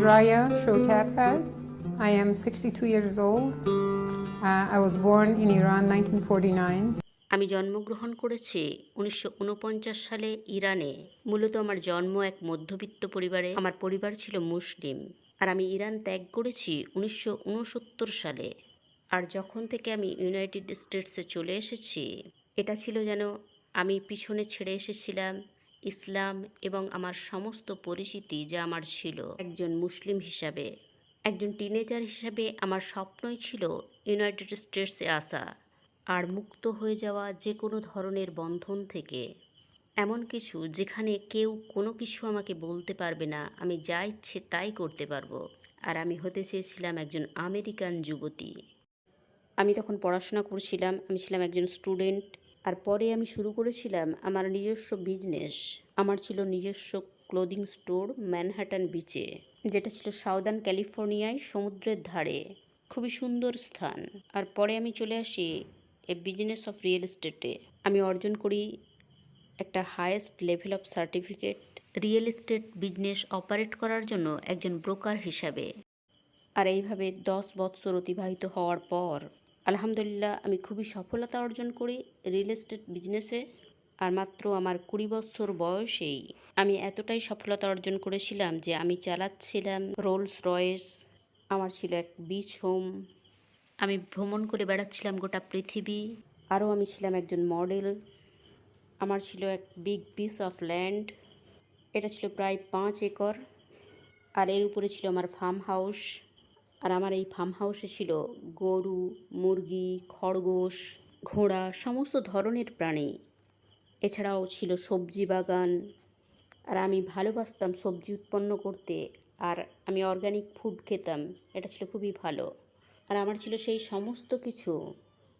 Raya Shokatpar. I am 62 years old. Uh, I was born in Iran 1949. আমি জন্মগ্রহণ করেছি উনিশশো উনপঞ্চাশ সালে ইরানে মূলত আমার জন্ম এক মধ্যবিত্ত পরিবারে আমার পরিবার ছিল মুসলিম আর আমি ইরান ত্যাগ করেছি উনিশশো উনসত্তর সালে আর যখন থেকে আমি ইউনাইটেড স্টেটসে চলে এসেছি এটা ছিল যেন আমি পিছনে ছেড়ে এসেছিলাম ইসলাম এবং আমার সমস্ত পরিচিতি যা আমার ছিল। একজন মুসলিম হিসাবে, একজন টিনেজার হিসাবে আমার স্বপ্নই ছিল ইউনাইটেড স্টেটসে আসা আর মুক্ত হয়ে যাওয়া যে কোনো ধরনের বন্ধন থেকে। এমন কিছু যেখানে কেউ কোনো কিছু আমাকে বলতে পারবে না, আমি যা ইচ্ছে তাই করতে পারব। আর আমি হতে চেয়েছিলাম একজন আমেরিকান যুবতী। আমি তখন পড়াশোনা করছিলাম, আমি ছিলাম একজন স্টুডেন্ট আর পরে আমি শুরু করেছিলাম আমার নিজস্ব বিজনেস আমার ছিল নিজস্ব ক্লোদিং স্টোর ম্যানহাটান বিচে যেটা ছিল সাউদার্ন ক্যালিফোর্নিয়ায় সমুদ্রের ধারে। খুবই সুন্দর স্থান। আর পরে আমি চলে আসি এ বিজনেস অফ রিয়েল এস্টেটে আমি অর্জন করি একটা highest level of certificate real estate business operate করার জন্য একজন ব্রোকার হিসাবে। আর এইভাবে দশ বৎসর অতিবাহিত হওয়ার পর আলহামদুলিল্লাহ, আমি খুবই সফলতা অর্জন করি রিয়েল এস্টেট বিজনেসে আর মাত্র আমার কুড়ি বছর বয়সেই আমি এতটাই সফলতা অর্জন করেছিলাম যে আমি চালাচ্ছিলাম রোলস রয়েস আমার ছিল এক বিচ হোম আমি ভ্রমণ করে বেড়াচ্ছিলাম গোটা পৃথিবী। আরও আমি ছিলাম একজন মডেল আমার ছিল এক বিগ পিস অফ ল্যান্ড এটা ছিল প্রায় পাঁচ একর। আর এর উপরে ছিল আমার ফার্ম হাউস আর আমার এই ফার্ম হাউসে ছিল গরু, মুরগি, খরগোশ, ঘোড়া, সমস্ত ধরনের প্রাণী। এছাড়াও ছিল সবজি বাগান। আর আমি ভালোবাসতাম সবজি উৎপন্ন করতে। আর আমি অর্গানিক ফুড খেতাম। এটা ছিল খুবই ভালো। আর আমার ছিল সেই সমস্ত কিছু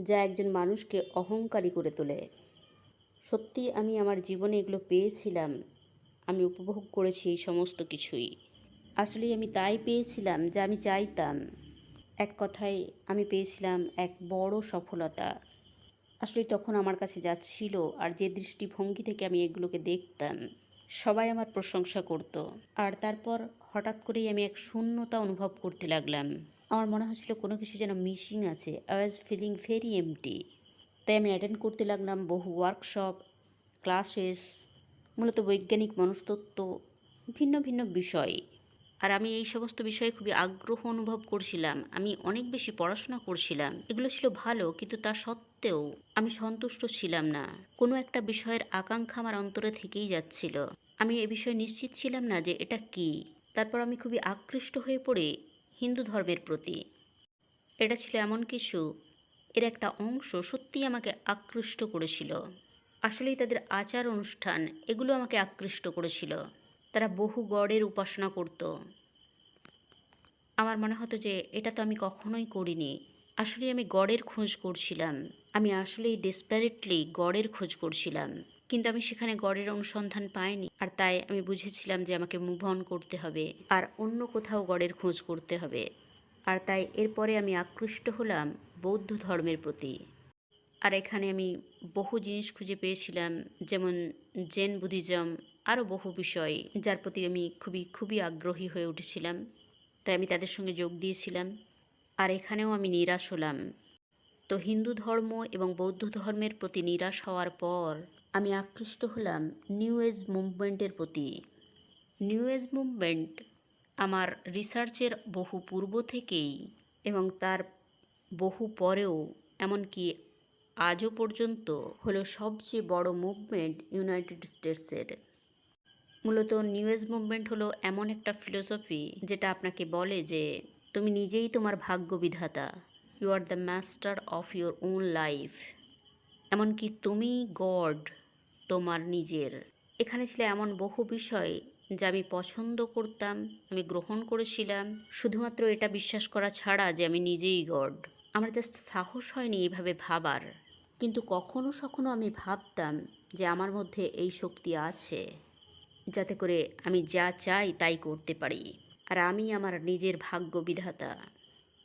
যা একজন মানুষকে অহংকারী করে তোলে। সত্যি আমি আমার জীবনে এগুলো পেয়েছিলাম। আমি উপভোগ করেছি এই সমস্ত কিছুই। আসলে আমি তাই পেয়েছিলাম যা আমি চাইতাম। এক কথায় আমি পেয়েছিলাম এক বড় সফলতা। আসলে তখন আমার কাছে যা ছিল আর যে দৃষ্টিভঙ্গি থেকে আমি এগুলোকে দেখতাম, সবাই আমার প্রশংসা করত। আর তারপর হঠাৎ করেই আমি এক শূন্যতা অনুভব করতে লাগলাম। আমার মনে হচ্ছিল কোনো কিছু যেন মিসিং আছে, I was feeling very empty. তাই আমি অ্যাটেন্ড করতে লাগলাম বহু ওয়ার্কশপ, ক্লাসেস, মূলত বৈজ্ঞানিক মনস্তত্ত্ব, ভিন্ন ভিন্ন বিষয়। আর আমি এই সমস্ত বিষয়ে খুবই আগ্রহ অনুভব করছিলাম। আমি অনেক বেশি পড়াশোনা করছিলাম। এগুলো ছিল ভালো, কিন্তু তা সত্ত্বেও আমি সন্তুষ্ট ছিলাম না। কোনো একটা বিষয়ের আকাঙ্ক্ষা আমার অন্তরে থেকেই যাচ্ছিল। আমি এ বিষয়ে নিশ্চিত ছিলাম না যে এটা কি। তারপর আমি খুবই আকৃষ্ট হয়ে পড়ি হিন্দু ধর্মের প্রতি। এটা ছিল এমন কিছু, এর একটা অংশ সত্যিই আমাকে আকৃষ্ট করেছিল। আসলেই তাদের আচার অনুষ্ঠান, এগুলো আমাকে আকৃষ্ট করেছিল। তারা বহু গড়ের উপাসনা করত। আমার মনে হতো যে, এটা তো আমি কখনোই করিনি। আসলে আমি গড়ের খোঁজ করছিলাম। আমি আসলেই ডেসপারেটলি গড়ের খোঁজ করছিলাম। কিন্তু আমি সেখানে গড়ের অনুসন্ধান পাইনি। আর তাই আমি বুঝেছিলাম যে, আমাকে মুভ অন করতে হবে। আর অন্য কোথাও গড়ের খোঁজ করতে হবে। আর তাই এরপরে আমি আকৃষ্ট হলাম বৌদ্ধ ধর্মের প্রতি। আর এখানে আমি বহু জিনিস খুঁজে পেয়েছিলাম, যেমন জেন বুদ্ধিজম আরও বহু বিষয় যার প্রতি আমি খুবই খুবই আগ্রহী হয়ে উঠেছিলাম। তাই আমি তাদের সঙ্গে যোগ দিয়েছিলাম। আর এখানেও আমি নিরাশ হলাম। তো হিন্দু ধর্ম এবং বৌদ্ধ ধর্মের প্রতি নিরাশ হওয়ার পর আমি আকৃষ্ট হলাম নিউ এজ মুভমেন্টের প্রতি। নিউ এজ মুভমেন্ট আমার রিসার্চের বহু পূর্ব থেকেই এবং তার বহু পরেও, এমনকি আজও পর্যন্ত হলো সবচেয়ে বড় মুভমেন্ট ইউনাইটেড স্টেটসের। মূলত নিউ এজ মুভমেন্ট হলো এমন একটা ফিলোসফি যেটা আপনাকে বলে যে তুমি নিজেই তোমার ভাগ্য বিধাতা you are the master of your own life এমনকি তুমি গড তোমার নিজের। এখানে ছিল এমন বহু বিষয় যা আমি পছন্দ করতাম, আমি গ্রহণ করেছিলাম। শুধুমাত্র এটা বিশ্বাস করা ছাড়া যে আমি নিজেই গড আমার জাস্ট সাহস হয়নি এইভাবে ভাবার। কিন্তু কখনো সখনো আমি ভাবতাম যে আমার মধ্যে এই শক্তি আছে। যাতে করে আমি যা চাই তাই করতে পারি। আর আমি আমার নিজের ভাগ্য বিধাতা।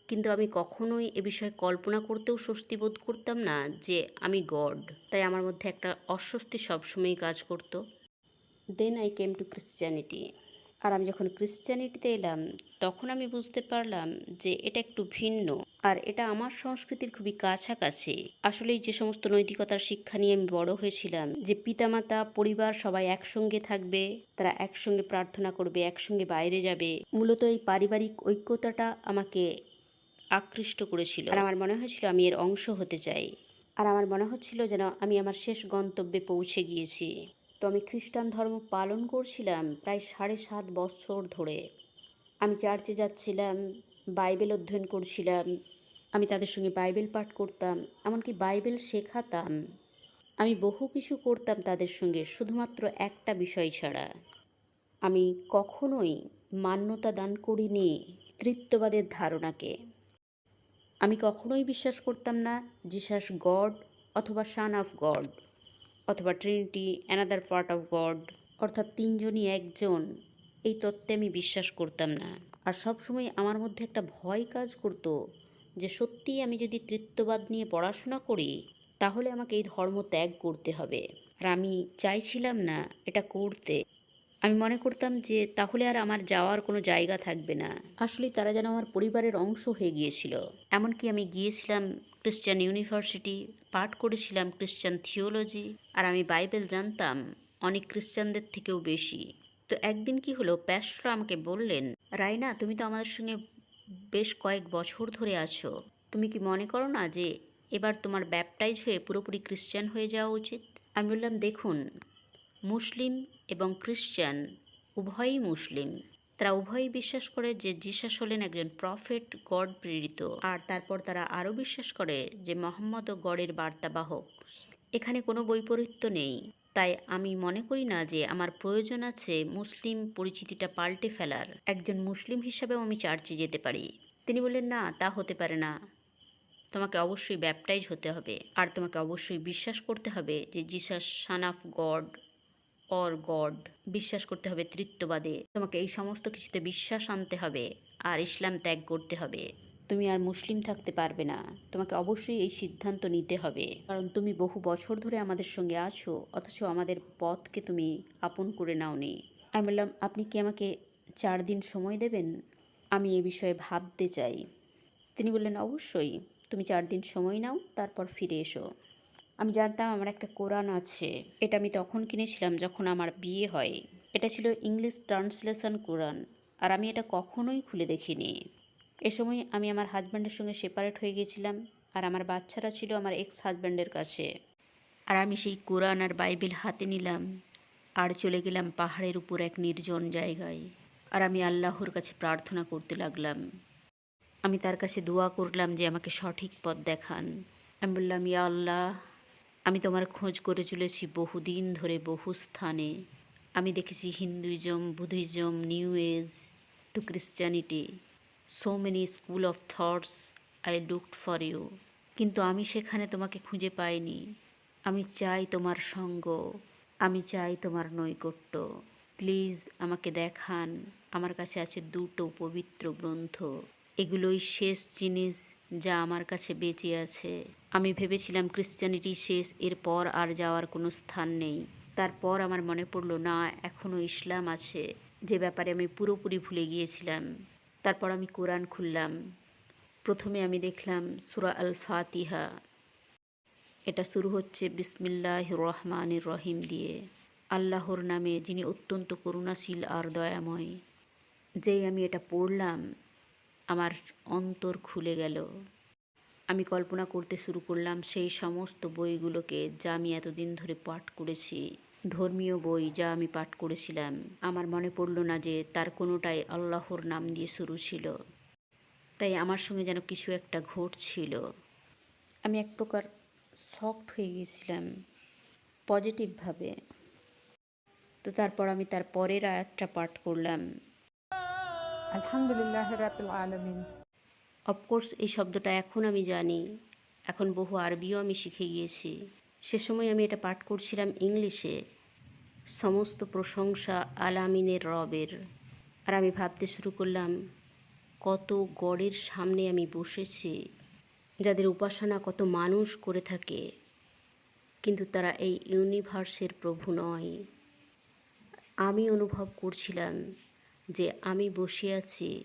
কিন্তু আমি কখনোই এ বিষয়ে কল্পনা করতেও স্বস্তি বোধ করতাম না যে আমি গড। তাই আমার মধ্যে একটা অস্বস্তি সবসময়ই কাজ করত। Then I came to Christianity আর আমি যখন ক্রিশ্চিয়ানিটিতে এলাম তখন আমি বুঝতে পারলাম যে এটা একটু ভিন্ন। আর এটা আমার সংস্কৃতির খুবই কাছাকাছি। আসলে যে সমস্ত নৈতিকতার শিক্ষা নিয়ে আমি বড় হয়েছিলাম, যে পিতামাতা, পরিবার সবাই একসঙ্গে থাকবে, তারা একসঙ্গে প্রার্থনা করবে, একসঙ্গে বাইরে যাবে, মূলত এই পারিবারিক ঐক্যতাটা আমাকে আকৃষ্ট করেছিল। আর আমার মনে হয়েছিল আমি এর অংশ হতে চাই। আর আমার মনে হচ্ছিল যেন আমি আমার শেষ গন্তব্যে পৌঁছে গিয়েছি। তো আমি খ্রিস্টান ধর্ম পালন করছিলাম প্রায় সাড়ে সাত বছর ধরে। আমি চার্চে যাচ্ছিলাম, বাইবেল অধ্যয়ন করছিলাম, আমি তাদের সঙ্গে বাইবেল পাঠ করতাম, এমনকি বাইবেল শেখাতাম। আমি বহু কিছু করতাম তাদের সঙ্গে, শুধুমাত্র একটা বিষয় ছাড়া। আমি কখনোই মান্যতা দান করিনি তৃত্ববাদের ধারণাকে। আমি কখনোই বিশ্বাস করতাম না জিসাস গড অথবা সান অফ গড, অথবা Trinity, another part of God, অর্থাৎ তিনজনই একজন। এই তত্ত্বে আমি বিশ্বাস করতাম না। আর সবসময় আমার মধ্যে একটা ভয় কাজ করতো যে সত্যিই আমি যদি তৃত্ববাদ নিয়ে পড়াশোনা করি, তাহলে আমাকে এই ধর্ম ত্যাগ করতে হবে। আর আমি চাইছিলাম না এটা করতে। আমি মনে করতাম যে তাহলে আর আমার যাওয়ার কোনো জায়গা থাকবে না। আসলে তারা যেন আমার পরিবারের অংশ হয়ে গিয়েছিল। এমনকি আমি গিয়েছিলাম খ্রিস্টান ইউনিভার্সিটি, পাঠ করেছিলাম খ্রিস্টান থিওলজি, আর আমি বাইবেল জানতাম, অনেক খ্রিস্টানদের থেকেও বেশি। তো একদিন কি হলো? প্যাস্টরা আমাকে বললেন, রাইনা, তুমি তো আমাদের সঙ্গে বেশ কয়েক বছর ধরে আছো। তুমি কি মনে করো না যে এবার তোমার ব্যাপটাইজ হয়ে পুরোপুরি খ্রিশ্চান হয়ে যাওয়া উচিত? আমি বললাম, দেখুন, মুসলিম এবং খ্রিস্টান উভয়ই মুসলিম। তারা উভয়ই বিশ্বাস করে যে জিসাস হলেন একজন প্রফেট, গড প্রেরিত। আর তারপর তারা আরও বিশ্বাস করে যে মোহাম্মদ ও গডের বার্তাবাহক। এখানে কোনো বৈপরীত্য নেই। তাই আমি মনে করি না যে আমার প্রয়োজন আছে মুসলিম পরিচিতিটা পাল্টে ফেলার। একজন মুসলিম হিসাবেও আমি চার্চে যেতে পারি। তিনি বললেন, না, তা হতে পারে না। তোমাকে অবশ্যই ব্যাপটাইজ হতে হবে। আর তোমাকে অবশ্যই বিশ্বাস করতে হবে যে Jesus son of God or God বিশ্বাস করতে হবে তৃত্ববাদে। তোমাকে এই সমস্ত কিছুতে বিশ্বাস আনতে হবে আর ইসলাম ত্যাগ করতে হবে। তুমি আর মুসলিম থাকতে পারবে না। তোমাকে অবশ্যই এই সিদ্ধান্ত নিতে হবে। কারণ তুমি বহু বছর ধরে আমাদের সঙ্গে আছো, অথচ আমাদের পথকে তুমি আপন করে নাওনি। আমি বললাম, আপনি কি আমাকে চার দিন সময় দেবেন? আমি এ বিষয়ে ভাবতে চাই। তিনি বললেন, অবশ্যই। তুমি চার দিন সময় নাও, তারপর ফিরে এসো। আমি জানতাম আমার একটা কোরআন আছে। এটা আমি তখন কিনেছিলাম যখন আমার বিয়ে হয়। এটা ছিল ইংলিশ ট্রান্সলেশন কোরআন। আর আমি এটা কখনোই খুলে দেখিনি। এ সময় আমি আমার হাজব্যান্ডের সঙ্গে সেপারেট হয়ে গেছিলাম আর আমার বাচ্চারা ছিল আমার এক্স হাজব্যান্ডের কাছে। আর আমি সেই কোরআন আর বাইবেল হাতে নিলাম আর চলে গেলাম পাহাড়ের উপর এক নির্জন জায়গায়। আর আমি আল্লাহর কাছে প্রার্থনা করতে লাগলাম। আমি তার কাছে দোয়া করলাম যে আমাকে সঠিক পথ দেখান। আমি বললাম, ইয়া আল্লাহ, আমি তোমার খোঁজ করে চলেছি বহুদিন ধরে বহু স্থানে। আমি দেখেছি Hinduism, Buddhism, new age, to Christianity so many school of thoughts I looked for you কিন্তু আমি সেখানে তোমাকে খুঁজে পাইনি। আমি চাই তোমার সঙ্গ। আমি চাই তোমার নৈকট্য। প্লিজ আমাকে দেখান। আমার কাছে আছে দুটো পবিত্র গ্রন্থ। এগুলোই শেষ জিনিস যা আমার কাছে বেঁচে আছে। আমি ভেবেছিলাম ক্রিশ্চিয়ানিটি শেষ, এরপর আর যাওয়ার কোনো স্থান নেই। তারপর আমার মনে পড়ল, না এখনও ইসলাম আছে। যে ব্যাপারে আমি পুরোপুরি ভুলে গিয়েছিলাম। তারপর আমি কোরআন খুললাম। প্রথমে আমি দেখলাম সুরা আল ফাতিহা এটা শুরু হচ্ছে বিসমিল্লাহ রহমানির রহিম দিয়ে। আল্লাহর নামে যিনি অত্যন্ত করুণাশীল আর দয়াময়। যেই আমি এটা পড়লাম, আমার অন্তর খুলে গেল। আমি কল্পনা করতে শুরু করলাম সেই সমস্ত বইগুলোকে যা আমি এতদিন ধরে পাঠ করেছি। ধর্মীয় বই যা আমি পাঠ করেছিলাম আমার মনে পড়ল না যে তার কোনোটাই আল্লাহর নাম দিয়ে শুরু ছিল। তাই আমার সঙ্গে যেন কিছু একটা ঘটছিল। আমি এক প্রকার শকড হয়ে গিয়েছিলাম পজিটিভভাবে তো তারপর আমি তার পরের আয়াতটা পাঠ করলাম। আলহামদুলিল্লাহ রাবিল আলমিন। অফকোর্স এই শব্দটা এখন আমি জানি। এখন বহু আরবিও আমি শিখে গিয়েছি। সে সময় আমি এটা পাঠ করছিলাম ইংলিশে। সমস্ত প্রশংসা আলামিনের রবের। আর আমি ভাবতে শুরু করলাম, কত গড়ের সামনে আমি বসেছি, যাদের উপাসনা কত মানুষ করে থাকে, কিন্তু তারা এই ইউনিভার্সের প্রভু নয়। আমি অনুভব করছিলাম যে আমি বসে আছি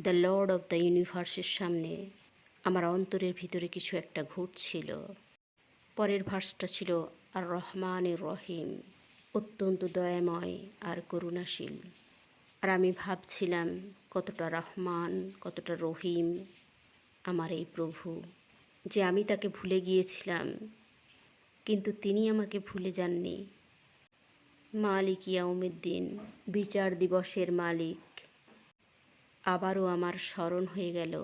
দ্য লর্ড অফ দ্য ইউনিভার্সের সামনে। আমার অন্তরের ভিতরে কিছু একটা ঘটছিল পরের ভার্সটা ছিল আর রহমানের রহিম, অত্যন্ত দয়াময় আর করুণাশীল। আর আমি ভাবছিলাম, কতটা রহমান, কতটা রহিম আমার এই প্রভু, যে আমি তাকে ভুলে গিয়েছিলাম, কিন্তু তিনি আমাকে ভুলে যাননি। মালিক ইয়াউমিদ্দিন, বিচার দিবসের মালিক। আবারও আমার স্মরণ হয়ে গেল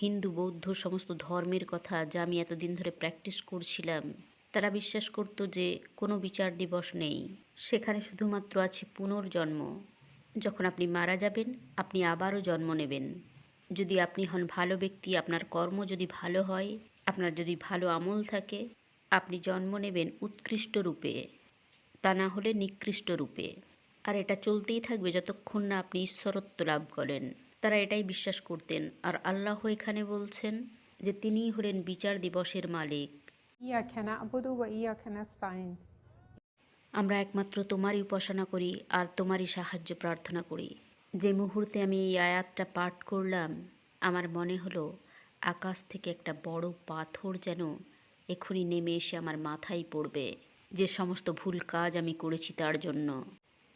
হিন্দু, বৌদ্ধ সমস্ত ধর্মের কথা যা আমি এতদিন ধরে প্র্যাকটিস করছিলাম, তারা বিশ্বাস করতো যে কোনো বিচার দিবস নেই। সেখানে শুধুমাত্র আছে পুনর্জন্ম। যখন আপনি মারা যাবেন, আপনি আবারও জন্ম নেবেন। যদি আপনি হন ভালো ব্যক্তি, আপনার কর্ম যদি ভালো হয়, আপনার যদি ভালো আমল থাকে, আপনি জন্ম নেবেন উৎকৃষ্ট রূপে। তা না হলে নিকৃষ্ট রূপে। আর এটা চলতেই থাকবে যতক্ষণ না আপনি ঈশ্বরত্ব লাভ করেন। তারা এটাই বিশ্বাস করতেন। আর আল্লাহ এখানে বলছেন যে তিনিই হলেন বিচার দিবসের মালিক। আমরা একমাত্র তোমারই উপাসনা করি আর তোমারই সাহায্য প্রার্থনা করি। যে মুহূর্তে আমি এই আয়াতটা পাঠ করলাম আমার মনে হলো আকাশ থেকে একটা বড় পাথর যেন এখনই নেমে এসে আমার মাথায় পড়বে। যে সমস্ত ভুল কাজ আমি করেছি তার জন্য।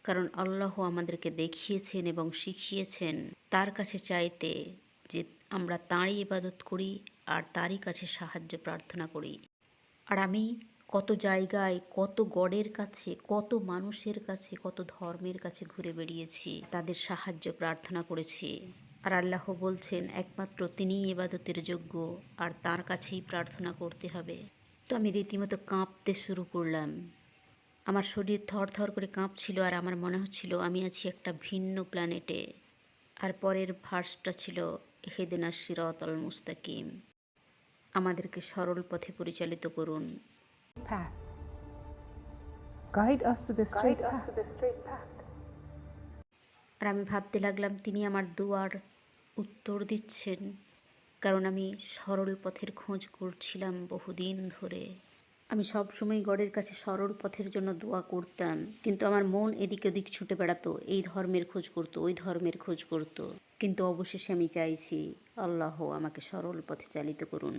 কারণ আল্লাহ আমাদেরকে দেখিয়েছেন এবং শিখিয়েছেন তার কাছে চাইতে যে আমরা তাঁরই ইবাদত করি আর তারই কাছে সাহায্য প্রার্থনা করি। আর আমি কত জায়গায়, কত গডের কাছে, কত মানুষের কাছে, কত ধর্মের কাছে ঘুরে বেরিয়েছি তাদের সাহায্য প্রার্থনা করেছি। আর আল্লাহ বলছেন, একমাত্র তিনিই এবাদতের যোগ্য আর তার কাছেই প্রার্থনা করতে হবে। তো আমি রীতিমতো কাঁপতে শুরু করলাম। আমার শরীর থর থর করে কাঁপছিল আর আমার মনে হচ্ছিল আমি আছি একটা ভিন্ন প্ল্যানেটে আর পরের ভার্সটা ছিল হেদেনা সিরত আল মুস্তাকিম। আমাদেরকে সরল পথে পরিচালিত করুন। Path. Guide us to the straight path. আর আমি ভাবতে লাগলাম তিনি আমার দুয়ার উত্তর দিচ্ছেন। কারণ আমি সরল পথের খোঁজ করছিলাম বহুদিন ধরে। আমি সব সময় গডের কাছে সরল পথের জন্য দোয়া করতাম। কিন্তু আমার মন এদিক ওদিক ছুটে বেড়াতো। এই ধর্মের খোঁজ করতো ওই ধর্মের খোঁজ করতো। কিন্তু অবশেষে আমি চাইছি আল্লাহ আমাকে সরল পথে চালিত করুন।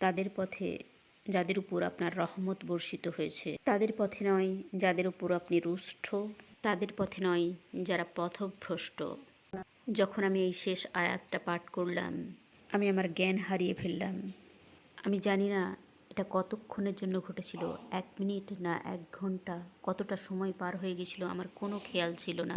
তাদের পথে যাদের উপর আপনার রহমত বর্ষিত হয়েছে তাদের পথে নয় যাদের উপর আপনি রুষ্ট তাদের পথে নয় যারা পথভ্রষ্ট। যখন আমি এই শেষ আয়াতটা পাঠ করলাম আমি আমার জ্ঞান হারিয়ে ফেললাম। আমি জানি না এটা কতক্ষণের জন্য ঘটেছিল, এক মিনিট না এক ঘণ্টা, কতটা সময় পার হয়ে গেছিল, আমার কোনো খেয়াল ছিল না।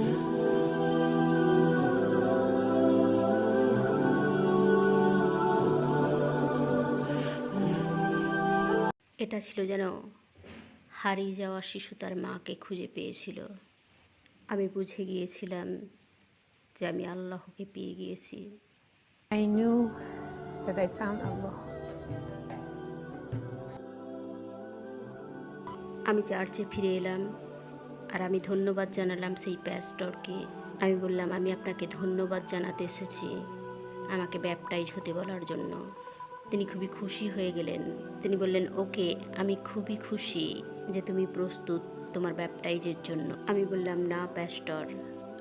এটা ছিল যেন হারিয়ে যাওয়া শিশু তার মাকে খুঁজে পেয়েছিল। আমি বুঝে গিয়েছিলাম যে আমি আল্লাহকে পেয়ে গিয়েছি। I knew that I found Allah. আমি চার্চে ফিরে এলাম, আর আমি ধন্যবাদ জানালাম সেই প্যাস্টরকে। আমি বললাম, আমি আপনাকে ধন্যবাদ জানাতে এসেছি। আমাকে ব্যাপটাইজ হতে বলার জন্য। তিনি খুবই খুশি হয়ে গেলেন। তিনি বললেন, ওকে, আমি খুবই খুশি যে তুমি প্রস্তুত তোমার ব্যাপটাইজের জন্য। আমি বললাম, না, প্যাস্টর,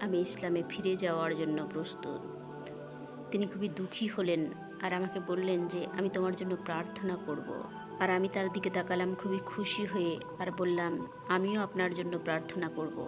আমি ইসলামে ফিরে যাওয়ার জন্য প্রস্তুত। তিনি খুবই দুঃখী হলেন আর আমাকে বললেন যে, আমি তোমার জন্য প্রার্থনা করব। আর আমি তার দিকে তাকালাম খুবই খুশি হয়ে আর বললাম, আমিও আপনার জন্য প্রার্থনা করব।